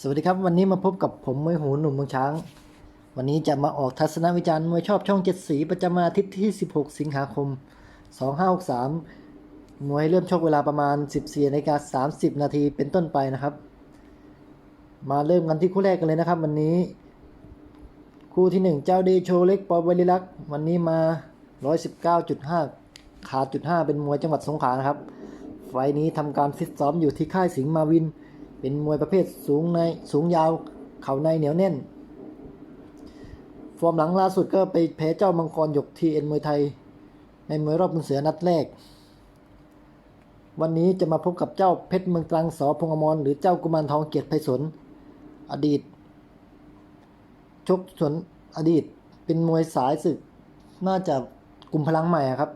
สวัสดีครับ วันนี้มาพบกับผมมวยหูหนุ่มเมืองช้าง วันนี้จะมาออกทัศนวิจารณ์มวยชอบช่องเจ็ดสีประจำอาทิตย์ที่ 16 สิงหาคม 2563มวยเริ่มชกเวลาประมาณ 14นาฬิกา30 นาทีเป็นต้นไปนะครับ มาเริ่มกันที่คู่แรกกันเลยนะครับ วันนี้ คู่ที่ 1 เจ้าเดโชเล็กปอบริลักษ์วันนี้มา 119.5 ขาดจุด5เป็นมวยจังหวัดสงขลานะครับ ไฟล์นี้ทำการฟิตซ้อมอยู่ที่ค่ายสิงห์มาวิน เป็นมวยประเภทสูงในสูงยาวเข่าในเหนียวแน่น ฟอร์มหลังล่าสุดก็ไปแพ้เจ้ามังกรหยกทีเอ็นมวยไทย ในมวยรอบมุนเสือนัดแรก วันนี้จะมาพบกับเจ้าเพชรเมืองตรังสอพงอมรหรือเจ้ากุมารทองเกียรติไพศาลอดีต ชกสวนอดีตเป็นมวยสายศึกน่าจะกลุ่มพลังใหม่ครับ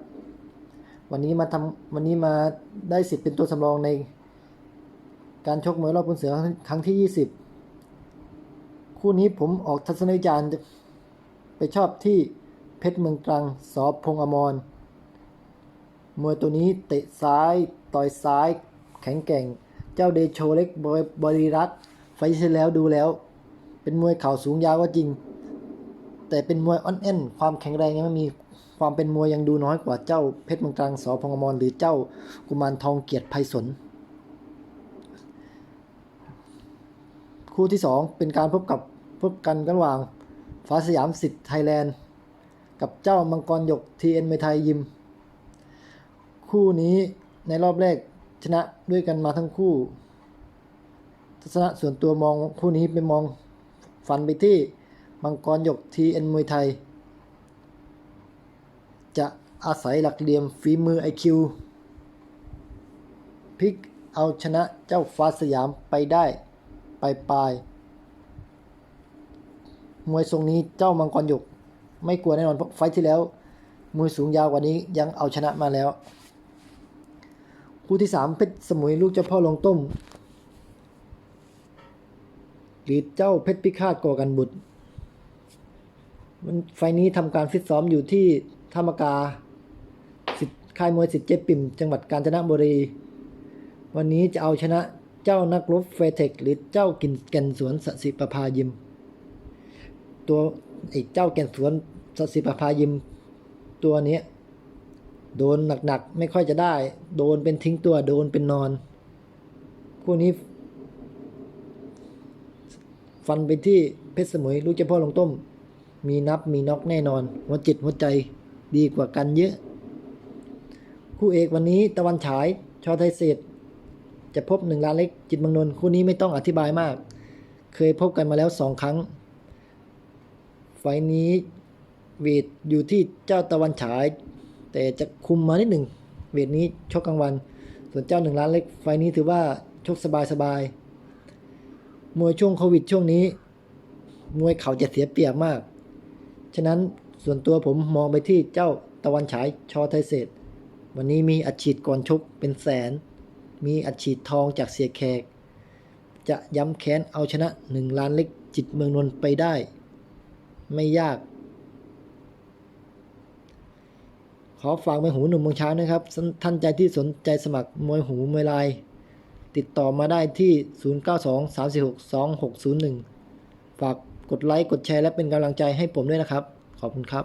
วันนี้มาทำวันนี้มาได้สิทธิ์เป็นตัวสำรองใน การชกมวยรอบคุณเสือครั้งที่ 20 คู่นี้ผมออกทัศนวิจารณ์ไปชอบที่เพชรเมืองตรังสอพงอมร มวยตัวนี้เตะซ้าย ต่อยซ้าย แข็งแกร่ง เจ้าเดโชเล็กบอยบริรัตไฟล์ที่แล้วดูแล้ว เป็นมวยเข่าสูงยาวก็จริง แต่เป็นมวยอ่อนแอนความแข็งแรงยังไม่มีความเป็นมวยยังดูน้อยกว่าเจ้าเพชรเมืองตรังสอพงอมรหรือเจ้ากุมารทองเกียรติไพศาล คู่ที่ 2 เป็นการพบกับพบกันระหว่างฟ้าสยามสิทธิ์ไทยแลนด์ กับเจ้ามังกรหยกทีเอ็นเมไทยยิม คู่นี้ในรอบแรกชนะด้วยกันมาทั้งคู่ทัศนะส่วนตัวมองคู่นี้ไปมองฟันไปที่มังกรหยกทีเอ็นมวยไทย จะอาศัยหลักเหลี่ยมฝีมือไอคิวพลิกเอาชนะเจ้าฟ้าสยามไปได้ ไปปลายมวยทรงนี้เจ้ามังกรหยก ไม่กลัวแน่นอนเพราะไฟที่แล้วมวยสูงยาวกว่านี้ยังเอาชนะมาแล้ว คู่ที่สามเพชรสมุยลูกเจ้าพ่อลงต้มหรือเจ้าเพชรพิฆาตก่อกันบุตรมันไฟนี้ทำการฟิตซ้อมอยู่ที่ธรรมกาสิทธิ์ค่ายมวยสิทธิ์เจ๊ปิ่ม จังหวัดกาญจนบุรี วันนี้จะเอาชนะ จ้านักรบเฟเทคหรือเจ้ากินแก่นสวนสสิปภายิม ตัวไอ้เจ้าแก่นสวนสสิปภายิม ตัวเนี้ยโดนหนักๆไม่ค่อยจะได้ โดนเป็นทิ้งตัวโดนเป็นนอน คู่นี้ ฟันไปที่เพชรสมุยลูกเจ้าพ่อลงต้ม มีนับมีน็อกแน่นอน หัวจิตหัวใจดีกว่ากันเยอะ คู่เอกวันนี้ตะวันฉายชอไทยเศษ จะพบหนึ่งล้านเล็กจิตเมืองนนคู่นี้ไม่ต้องอธิบายมาก เคยพบกันมาแล้วสองครั้ง ไฟนี้เวทอยู่ที่เจ้าตะวันฉาย แต่จะคุมมานิดหนึ่งเวทนี้ชกกลางวัน ส่วนเจ้าหนึ่งล้านเล็กไฟนี้ถือว่าชกสบายสบายมวยช่วงโควิดช่วงนี้ มวยเขาจะเสียเปรียบมาก ฉะนั้นส่วนตัวผมมองไปที่เจ้าตะวันฉายชอไทยเศษ วันนี้มีอัดฉีดก่อนชกเป็นแสน มีอัดฉีดทองจากเสียแขก จะย้ำแค้นเอาชนะหนึ่งล้านเล็กจิตเมืองนนไปได้ ไม่ยาก ขอฝากมวยหูหนุ่มเมืองช้างนะครับ ท่านใจที่สนใจสมัครมวยหูมวยลาย ติดต่อมาได้ที่ 0923462601 ฝากกดไลค์ กดแชร์และเป็นกำลังใจให้ผมด้วยนะครับ ขอบคุณครับ